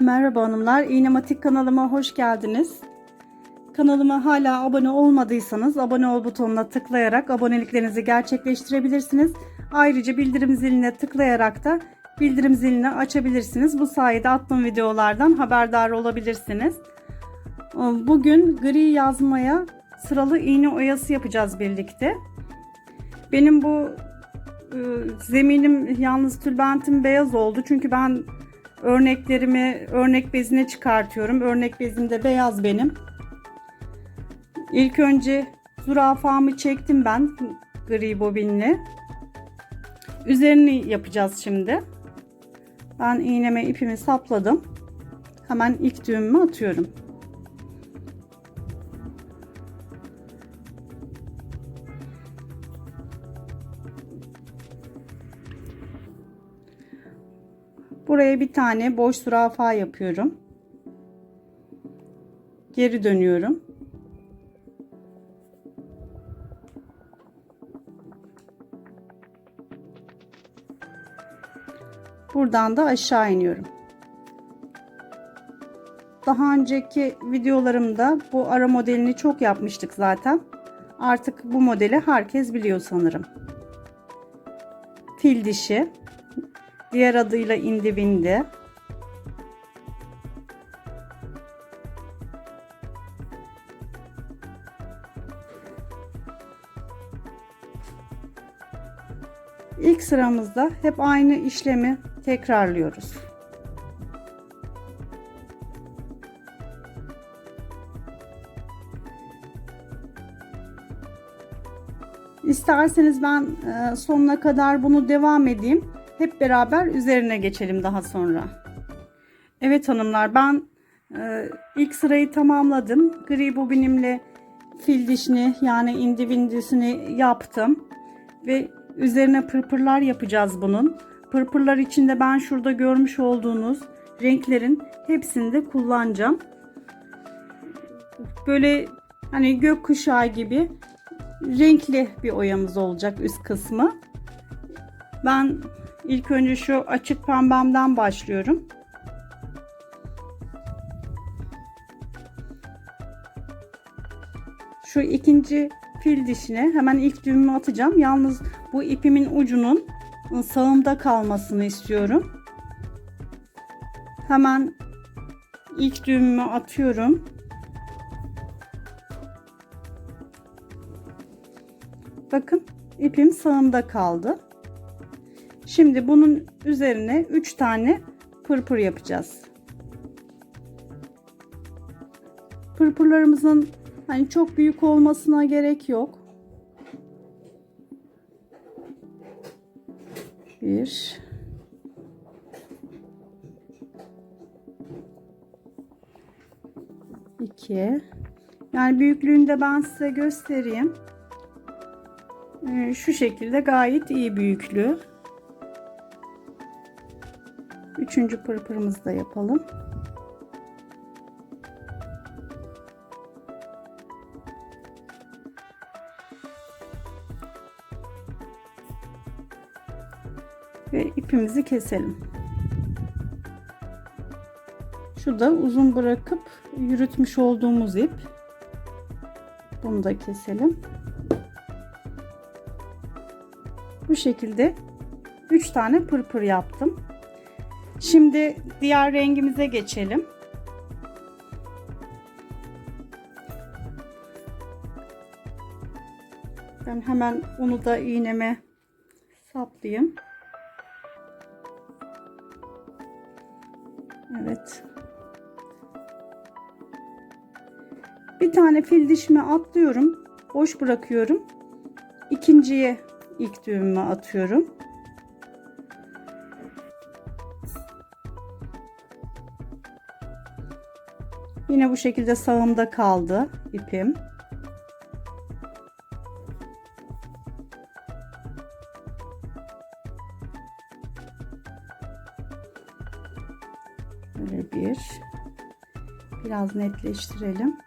Merhaba hanımlar, İğnematik kanalıma hoş geldiniz. Kanalıma hala abone olmadıysanız abone ol butonuna tıklayarak aboneliklerinizi gerçekleştirebilirsiniz. Ayrıca bildirim ziline tıklayarak da bildirim zilini açabilirsiniz. Bu sayede attığım videolardan haberdar olabilirsiniz. Bugün gri yazmaya sıralı iğne oyası yapacağız birlikte. Benim bu e, zeminim yalnız tülbentim beyaz oldu. Çünkü ben örneklerimi örnek bezine çıkartıyorum. Örnek bezim de beyaz benim. İlk önce zürafamı çektim ben gri bobinle. Üzerini yapacağız şimdi. Ben iğneme ipimi sapladım. Hemen ilk düğümümü atıyorum. Buraya bir tane boş zürafa yapıyorum. Geri dönüyorum. Buradan da aşağı iniyorum. Daha önceki videolarımda bu ara modelini çok yapmıştık zaten. Artık bu modeli herkes biliyor sanırım. Fil dişi. Diğer adıyla indi bindi. İlk sıramızda hep aynı işlemi tekrarlıyoruz. İsterseniz ben e, sonuna kadar bunu devam edeyim. Hep beraber üzerine geçelim daha sonra. Evet hanımlar ben e, ilk sırayı tamamladım. Gri bobinimle fil dişini yani indivindisini yaptım. Ve üzerine pırpırlar yapacağız bunun. Pırpırlar içinde ben şurada görmüş olduğunuz renklerin hepsini de kullanacağım. Böyle hani gökkuşağı gibi renkli bir oyamız olacak üst kısmı. Ben ilk önce şu açık pembemden başlıyorum. Şu ikinci fil dişine hemen ilk düğümümü atacağım. Yalnız bu ipimin ucunun sağımda kalmasını istiyorum. Hemen ilk düğümümü atıyorum. Bakın ipim sağımda kaldı. Şimdi bunun üzerine 3 tane pırpır yapacağız. Pırpırlarımızın hani çok büyük olmasına gerek yok. Bir. iki. Yani büyüklüğünü de ben size göstereyim. Ee, şu şekilde gayet iyi büyüklüğü. Üçüncü pırpırımızı da yapalım. Ve ipimizi keselim. Şu da uzun bırakıp yürütmüş olduğumuz ip. Bunu da keselim. Bu şekilde 3 tane pırpır yaptım. Şimdi diğer rengimize geçelim. Ben hemen onu da iğneme saplayayım. Evet. Bir tane fil dişime atlıyorum. Boş bırakıyorum. İkinciye ilk düğümümü atıyorum. Yine bu şekilde sağımda kaldı ipim. Böyle bir biraz netleştirelim.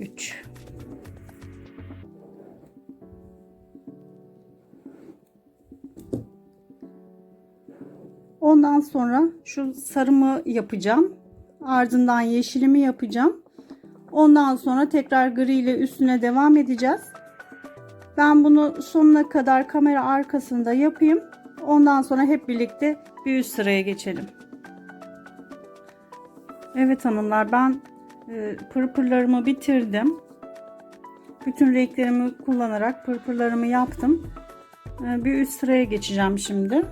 3 Ondan sonra şu sarımı yapacağım. Ardından yeşilimi yapacağım. Ondan sonra tekrar gri ile üstüne devam edeceğiz. Ben bunu sonuna kadar kamera arkasında yapayım. Ondan sonra hep birlikte bir üst sıraya geçelim. Evet hanımlar ben pırpırlarımı bitirdim. Bütün renklerimi kullanarak pırpırlarımı yaptım. E, bir üst sıraya geçeceğim şimdi.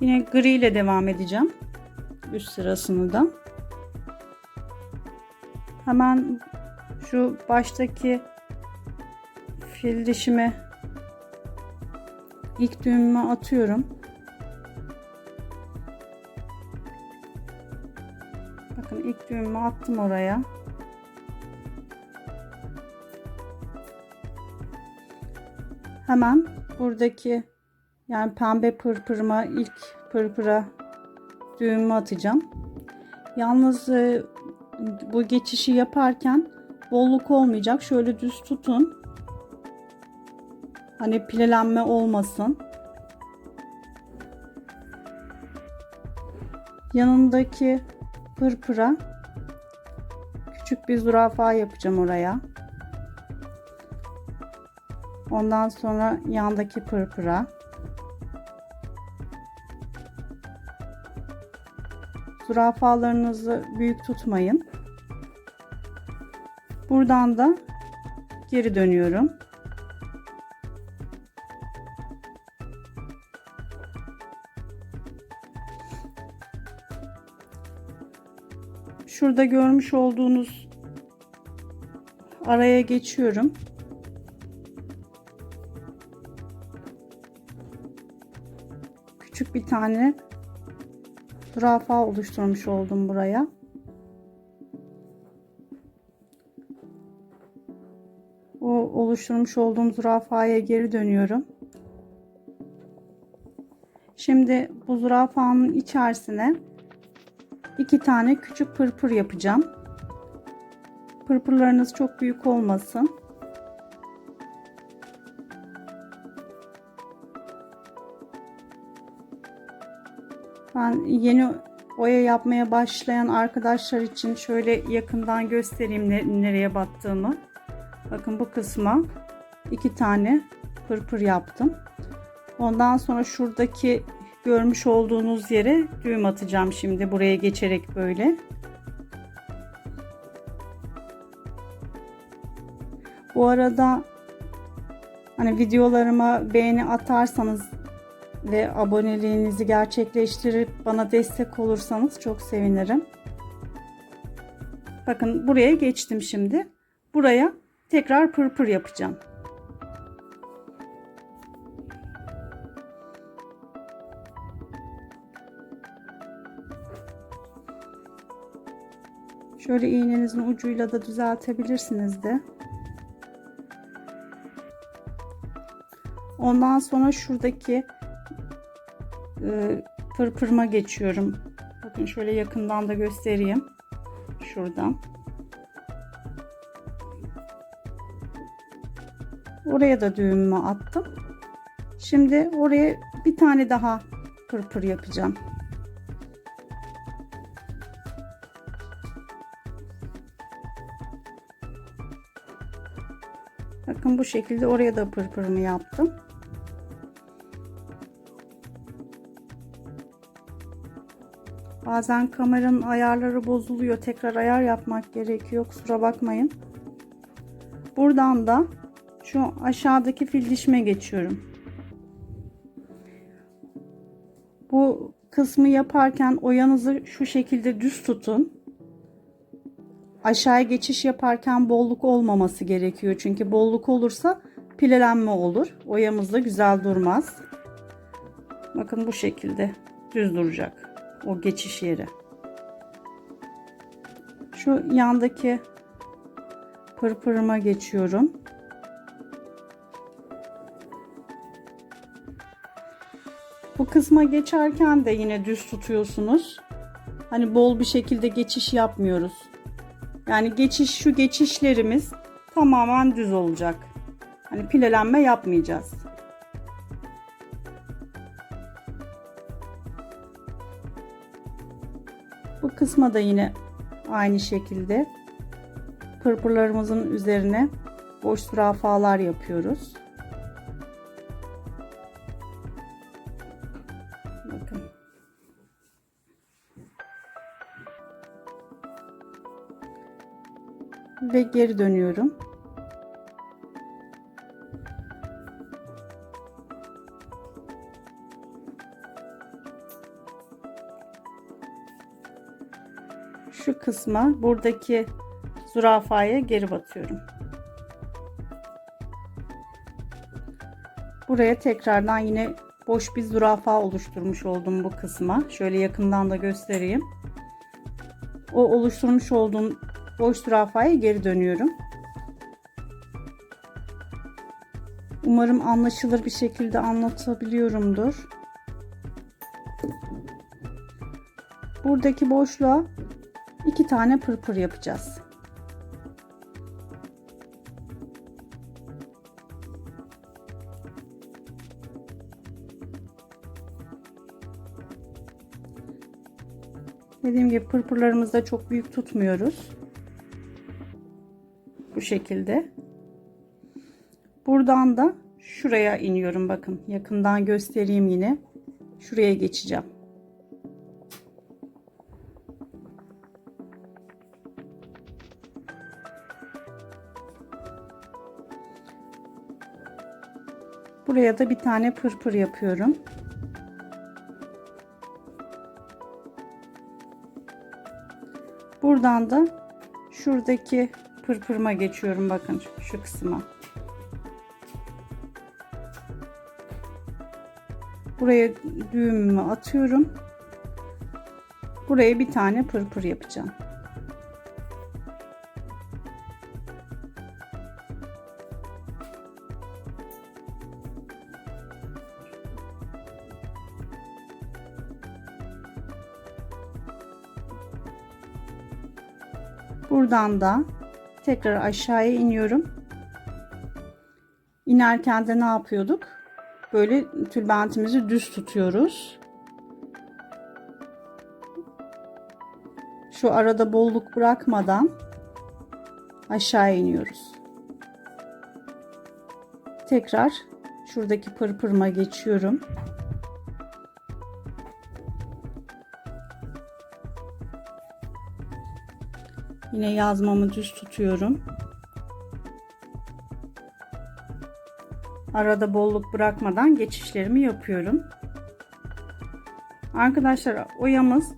Yine gri ile devam edeceğim. Üst sırasını da. Hemen şu baştaki fil dişime ilk düğümümü atıyorum. Düğümümü attım oraya. Hemen buradaki yani pembe pırpırıma ilk pırpıra düğümü atacağım. Yalnız e, bu geçişi yaparken bolluk olmayacak. Şöyle düz tutun. Hani pilelenme olmasın. Yanındaki pırpıra küçük bir zürafa yapacağım oraya. Ondan sonra yandaki pırpıra. Zürafalarınızı büyük tutmayın. Buradan da geri dönüyorum. Şurada görmüş olduğunuz araya geçiyorum. Küçük bir tane zürafa oluşturmuş oldum buraya. O oluşturmuş olduğum zürafaya geri dönüyorum. Şimdi bu zürafanın içerisine iki tane küçük pırpır yapacağım. Pırpırlarınız çok büyük olmasın. Ben yeni oya yapmaya başlayan arkadaşlar için şöyle yakından göstereyim ne, nereye battığımı. Bakın bu kısma iki tane pırpır yaptım. Ondan sonra şuradaki görmüş olduğunuz yere düğüm atacağım şimdi buraya geçerek böyle. Bu arada hani videolarıma beğeni atarsanız ve aboneliğinizi gerçekleştirip bana destek olursanız çok sevinirim. Bakın buraya geçtim şimdi. Buraya tekrar pırpır yapacağım. Şöyle iğnenizin ucuyla da düzeltebilirsiniz de. Ondan sonra şuradaki e, pırpırıma geçiyorum. Bakın şöyle yakından da göstereyim. Şuradan. Oraya da düğümümü attım. Şimdi oraya bir tane daha pırpır yapacağım. Bakın bu şekilde oraya da pırpırımı yaptım. Bazen kameranın ayarları bozuluyor. Tekrar ayar yapmak gerekiyor. Kusura bakmayın. Buradan da şu aşağıdaki fil dişime geçiyorum. Bu kısmı yaparken oyanızı şu şekilde düz tutun aşağıya geçiş yaparken bolluk olmaması gerekiyor. Çünkü bolluk olursa pilelenme olur. Oyamız da güzel durmaz. Bakın bu şekilde düz duracak o geçiş yeri. Şu yandaki pırpırıma geçiyorum. Bu kısma geçerken de yine düz tutuyorsunuz. Hani bol bir şekilde geçiş yapmıyoruz. Yani geçiş şu geçişlerimiz tamamen düz olacak. Hani pilelenme yapmayacağız. Bu kısma da yine aynı şekilde pırpırlarımızın üzerine boş zürafalar yapıyoruz. Ve geri dönüyorum. Şu kısma buradaki zürafaya geri batıyorum. Buraya tekrardan yine boş bir zürafa oluşturmuş oldum bu kısma. Şöyle yakından da göstereyim. O oluşturmuş olduğum boş zürafaya geri dönüyorum. Umarım anlaşılır bir şekilde anlatabiliyorumdur. Buradaki boşluğa iki tane pırpır yapacağız. Dediğim gibi pırpırlarımızı da çok büyük tutmuyoruz. Şekilde. Buradan da şuraya iniyorum bakın. Yakından göstereyim yine. Şuraya geçeceğim. Buraya da bir tane pırpır yapıyorum. Buradan da şuradaki pırpırıma geçiyorum bakın şu kısma. Buraya düğümümü atıyorum. Buraya bir tane pırpır yapacağım. Buradan da tekrar aşağıya iniyorum. İnerken de ne yapıyorduk? Böyle tülbentimizi düz tutuyoruz. Şu arada bolluk bırakmadan aşağı iniyoruz. Tekrar şuradaki pırpırıma geçiyorum. Yine yazmamı düz tutuyorum. Arada bolluk bırakmadan geçişlerimi yapıyorum. Arkadaşlar oyamız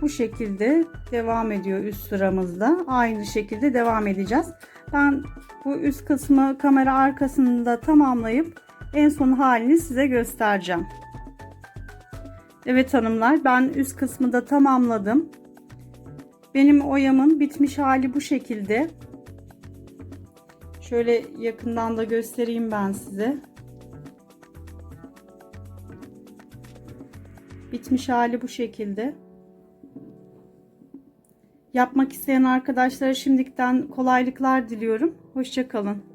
bu şekilde devam ediyor üst sıramızda. Aynı şekilde devam edeceğiz. Ben bu üst kısmı kamera arkasında tamamlayıp en son halini size göstereceğim. Evet hanımlar ben üst kısmı da tamamladım. Benim oyamın bitmiş hali bu şekilde. Şöyle yakından da göstereyim ben size. Bitmiş hali bu şekilde. Yapmak isteyen arkadaşlara şimdiden kolaylıklar diliyorum. Hoşçakalın.